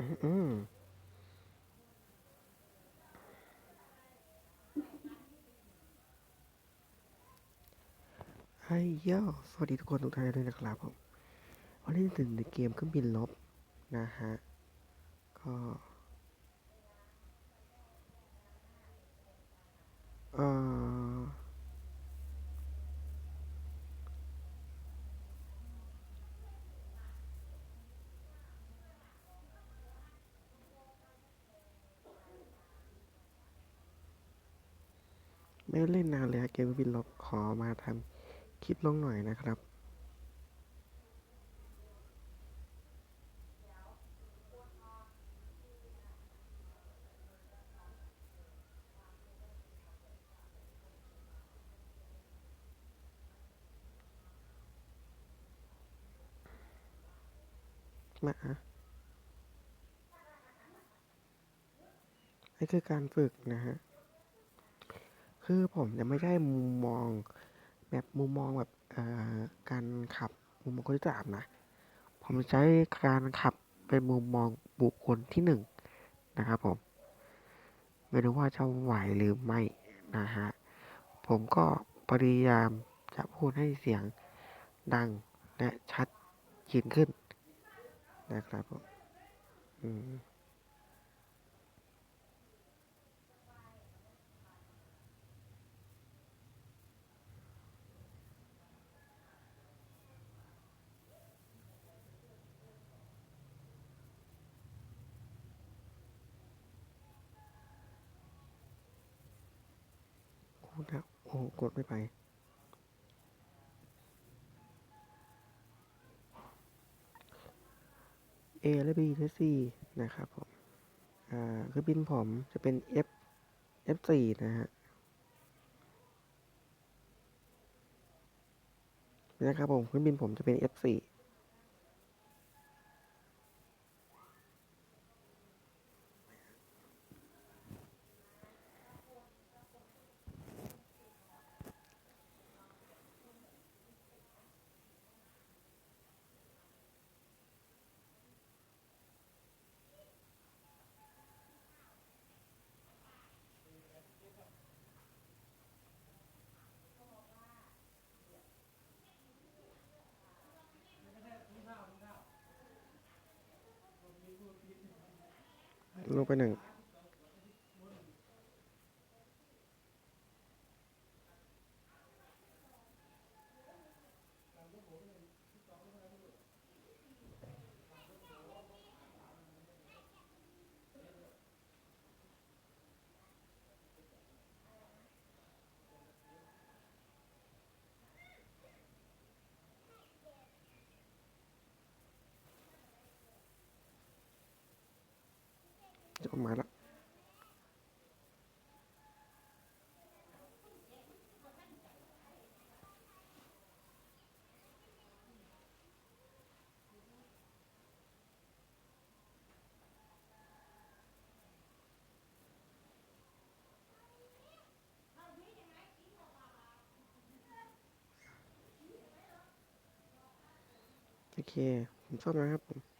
ไอ้ย่อสวัสดีทุกคนทุกท่านด้วยนะครับผม วันนี้ถึงในเกมเครื่องบินลบนะฮะ ก็เอ่อ ไม่ได้เล่นนานเลยฮะเกมเครื่องบินลบขอมาทำคลิปลงหน่อยนะครับ มานี่คือการฝึกนะฮะ คือผมจะไม่ได้มุมมองแบบมุมมองแบบการขับมุมมองคนที่สามนะ ผมใช้การขับเป็นมุมมองบุคคลที่หนึ่งนะครับผม ไม่รู้ว่าจะไหวหรือไม่นะฮะ ผมก็พยายามจะพูดให้เสียงดังและชัดเจนขึ้นนะครับผม อืมูดแล้วโอ้กดไม่ไป A และ B และ C นะครับผม อ่าคือบินผมจะเป็น F F4 นะฮะนะครับผมเครื่องบินผมจะเป็น F4 ลงไปหนึ่ง จะออก มาแล้วโอเค ผมชอบนะครับผม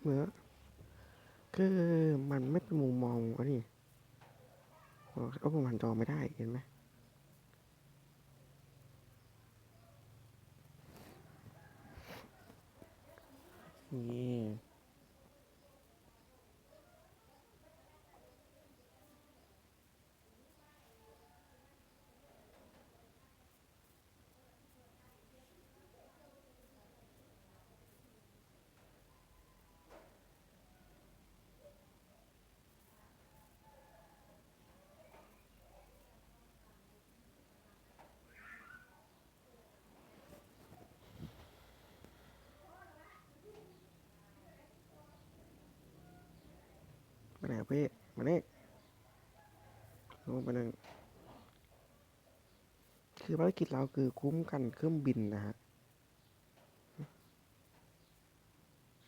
เมื่อคือมันไม่เป็นมุมมองอันนี้ก็ผมหันจอไม่ได้เห็นไหมนี่ ครับพี่มานี่ลงไปหนึ่งคือภารกิจเราคือคุ้มกันเครื่องบินนะฮะ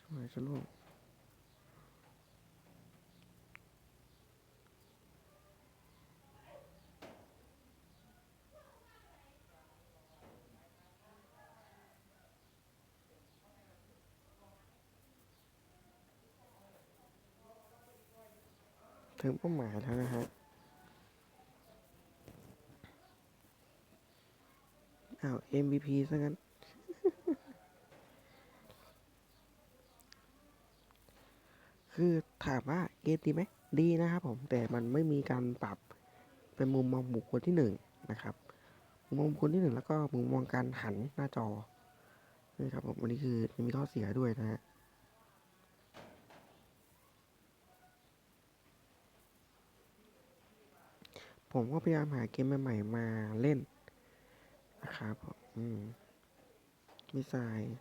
สวยจะล่วง ถึงเป้าหมายแล้วนะฮะอ้าว MVP ซะงั้น คือถามว่าเกมดีไหม ดีนะครับผม แต่มันไม่มีการปรับเป็นมุมมองบุคคลที่หนึ่งนะครับ มุมมองบุคคลที่หนึ่งแล้วก็มุมมองการหันหน้าจอนี่ครับผมอันนี้คือมีข้อเสียด้วยนะฮะ ผมก็พยายามหาเกมใหม่ๆมาเล่นนะครับอืมมิสไซล์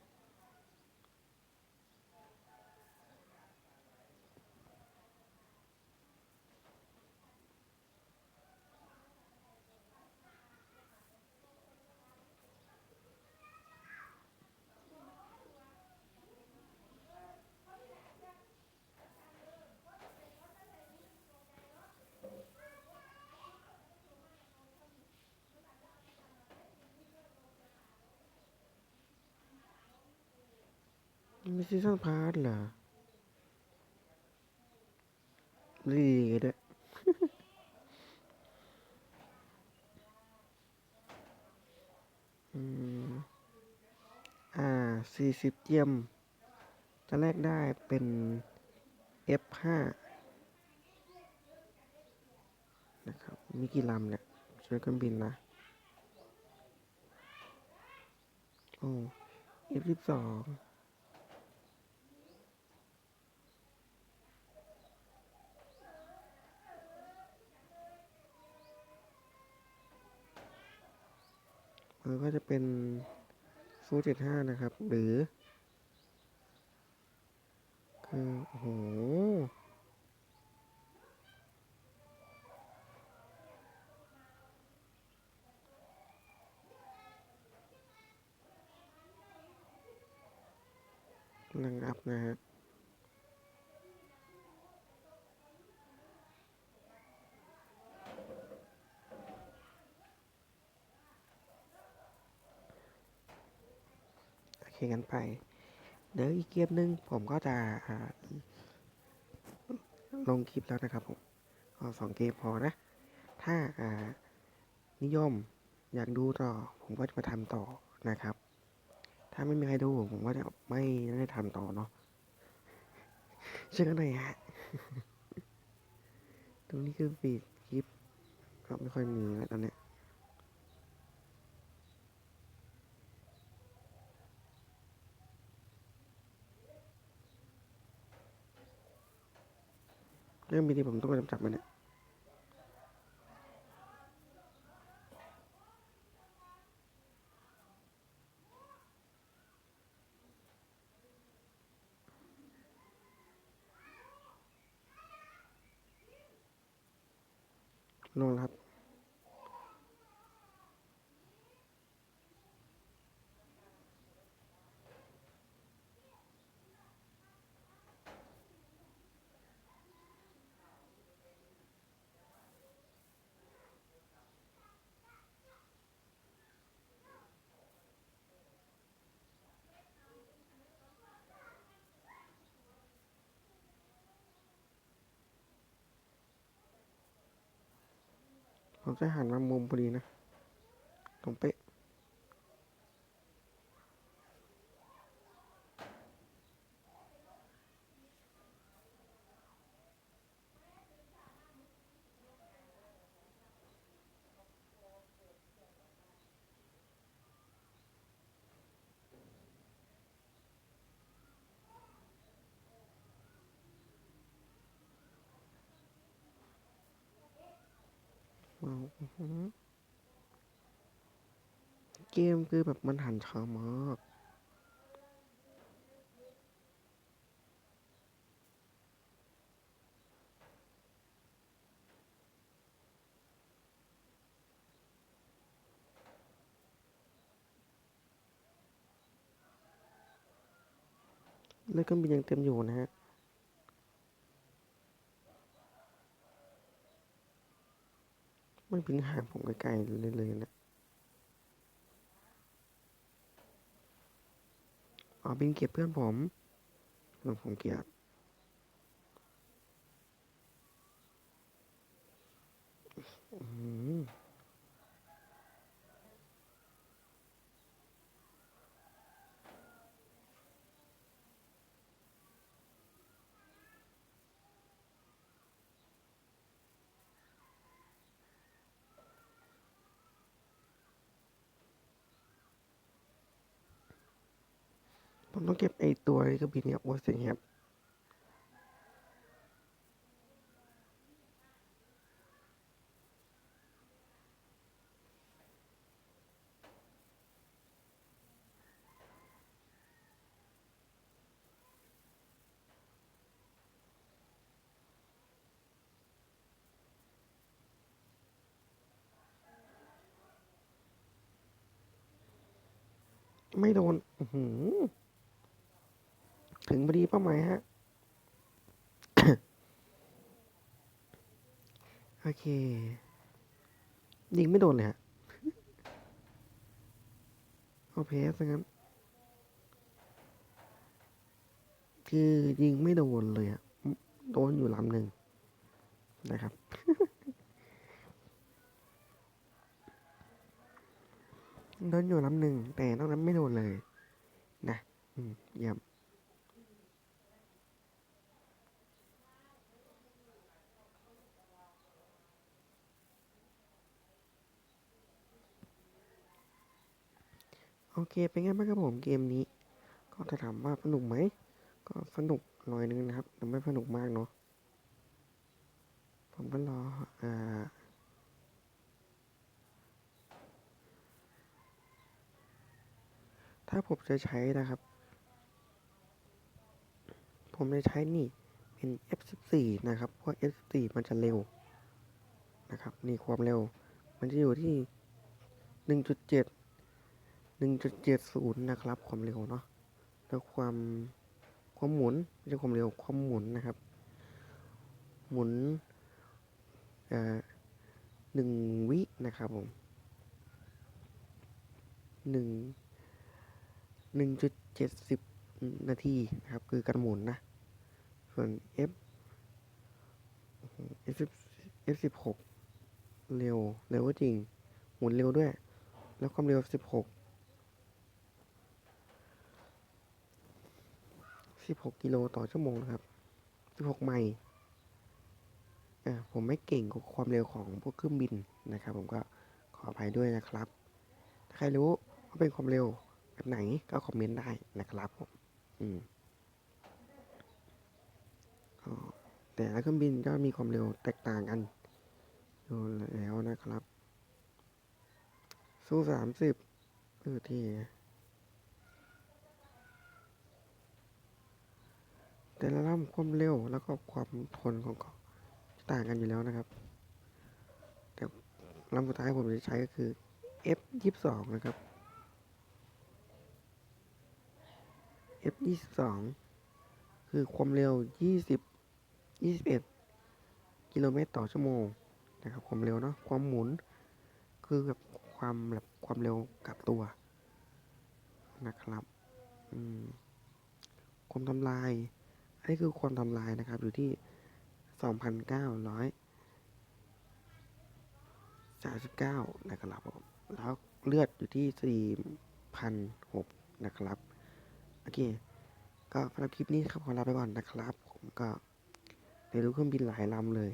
มีซีซันพาร์ทเหรอดีด้วยอืมอ่าสี่สิบเจียมจะแลกได้เป็น F5 นะครับ มีกี่ลำเนี่ยช่วยกันบินนะ โอ้ F12 ก็จะเป็นฟูเจ็ดห้านะครับ หรือ คือโอ้โหกำลังอัพนะฮะ เคกันไป เดี๋ยวอีกเกมหนึ่งผมก็จะลงคลิปแล้วนะครับผมเอาสองเกมพอนะ ถ้านิยมอยากดูต่อ ผมก็จะมาทำต่อนะครับ ถ้าไม่มีใครดูผมก็จะไม่ได้ทำต่อเนาะเชื่อกันหน่อยฮะตรงนี้คือฟีดคลิปก็ไม่ค่อยมีแล้วตอนเนี้ย เรื่องมีที่ผมต้องไปจับมันเนี่ยลงแล้วครับ ผมจะหันมามุมพอดีนะตรงเป๊ะ เกมคือแบบมันหันช้ามากแล้วก็มียังเต็มอยู่นะฮะ มันบินห่างผมไกลๆเลยๆนะอ๋อบินเก็บเพื่อนผมเพื่อนผมเกลียดอืม เก็บไอตัวนี้ก็บินเนี่ยโอ้เสียงแหบไม่โดน อือหือ ถึงพอดีเป้าหมายฮะ โอเค ยิงไม่โดนเลยฮะ เอาเพสซะงั้น คือยิงไม่โดนเลยอะโดนอยู่ลำหนึ่งนะครับโดนอยู่ลำหนึ่งแต่นอกนั้นไม่โดนเลย นะ อืมเยี่ยม โอเคเป็นไงบ้างครับผมเกมนี้ ก็จะถามว่าสนุกไหม ก็สนุกหน่อยนึงนะครับ แต่ไม่สนุกมากเนาะ ผมก็รอ อ่าถ้าผมจะใช้นะครับ ผมจะใช้นี่เป็น F14 นะครับ เพราะ F14 มันจะเร็วนะครับ นี่ความเร็ว มันจะอยู่ที่ 1.7 1.70 นะครับ ความเร็วเนาะแล้วความความหมุนไม่ใช่ความเร็วความหมุนนะครับ หมุนหนึ่งวินะครับผมหนึ่งหนึ่งจุดเจ็ดสิบนาทีนะครับ คือการหมุนนะ ส่วน F F F สิบหกเร็ว เร็วก็จริง หมุนเร็วด้วย แล้วความเร็วสิบหก สิบหกกิโลต่อชั่วโมงนะครับสิบหกไมล์อ่าผมไม่เก่งกับความเร็วของพวกเครื่องบินนะครับ ผมก็ขออภัยด้วยนะครับ ถ้าใครรู้ว่าเป็นความเร็วแบบไหนก็คอมเมนต์ได้นะครับผมอืมแต่ละเครื่องบินก็มีความเร็วแตกต่างกันอยู่แล้วนะครับ สู้สามสิบเออที่ แต่ละลำความเร็วแล้วก็ความทนของเขาต่างกันอยู่แล้วนะครับ แต่ลำสุดท้ายผมจะใช้ก็คือ F ยี่สองนะครับ F ยี่สองคือความเร็วยี่สิบยี่สิบเอ็ดกิโลเมตรต่อชั่วโมงนะครับ ความเร็วเนาะความหมุน คือแบบความแบบความเร็วกับตัวนะครับ ความทำลาย นนี้คือความทำลายนะครับ อยู่ที่สองพันเก้าร้อยสามสิบเก้านะครับผมแล้วเลือดอยู่ที่สี่พันหกนะครับ โอเค ก็สำหรับคลิปนี้ครับขอลาไปก่อนนะครับ ผมก็ได้รู้เครื่องบินหลายลำเลย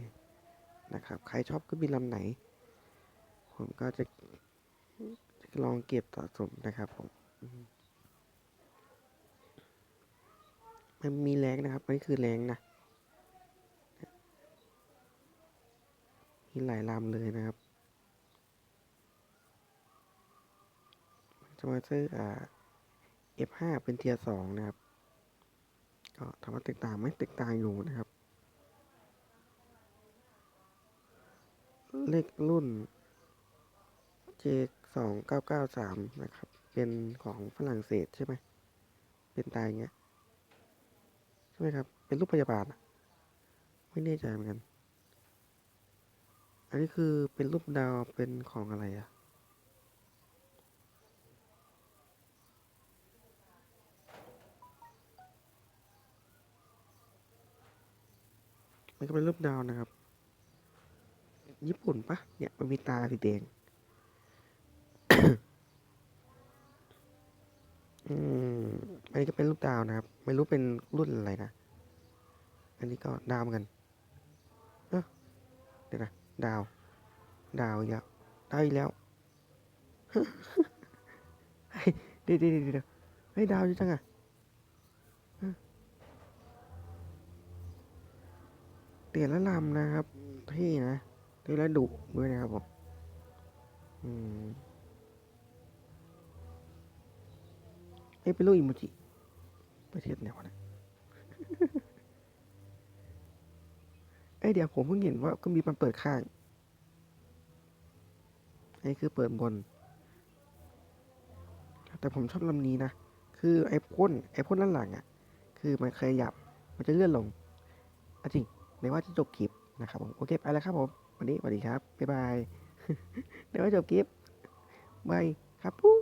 นะครับ ใครชอบเครื่องบินลำไหน ผมก็จะจะลองเก็บสะสมนะครับผมอื มีแรงนะครับอันนี้คือแรงนะมีหลายลำเลยนะครับสมาซอร์อ่า F5 เป็นเทียร์สองนะครับ ก็ถามว่าแตกต่างไหมแตกต่างอยู่นะครับ เลขรุ่น J สองเก้าเก้าสามนะครับ เป็นของฝรั่งเศสใช่ไหม เป็นตายเงี้ย ใช่ไหมครับ เป็นรูปพยาบาลไม่แน่ใจเหมือนกัน อันนี้คือเป็นรูปดาวเป็นของอะไรอะมันก็เป็นรูปดาวนะครับ ญี่ปุ่นปะเนี่ยมันมีตาสีแดง อืม อันนี้ก็เป็นรูปดาวนะครับ ไม่รู้เป็นรุ่นอะไรนะ อันนี้ก็ดาวเหมือนกันเดี๋ยวนะดาว ดาวอีกแล้วดาวอีกแล้ว เฮ้ยเดี๋ยวเดี๋ยวเดี๋ยวเฮ้ยดาวเยอะจังอะฮะเตียนละลำนะครับเท่นะเท่และดุด้วยนะครับผมอืมเอ้ยเป็นรูปอิโมจิ ประเทศไหนวะเนี่ยเอ้ยเดี๋ยวผมเพิ่งเห็นว่าก็มีมันเปิดข้างไอ้คือเปิดบน แต่ผมชอบลำนี้นะ คือไอ้พ่นไอ้พ่นด้านหลังอะ่ะ คือมันเคยหยับ มันจะเลื่อนลงอจริงในว่าจะจบคลิปนะครับผม โอเคไปแล้วครับผม วันนี้สวัสดีครับ บ๊ายบายในว่าจบคลิปบายครับปุ๊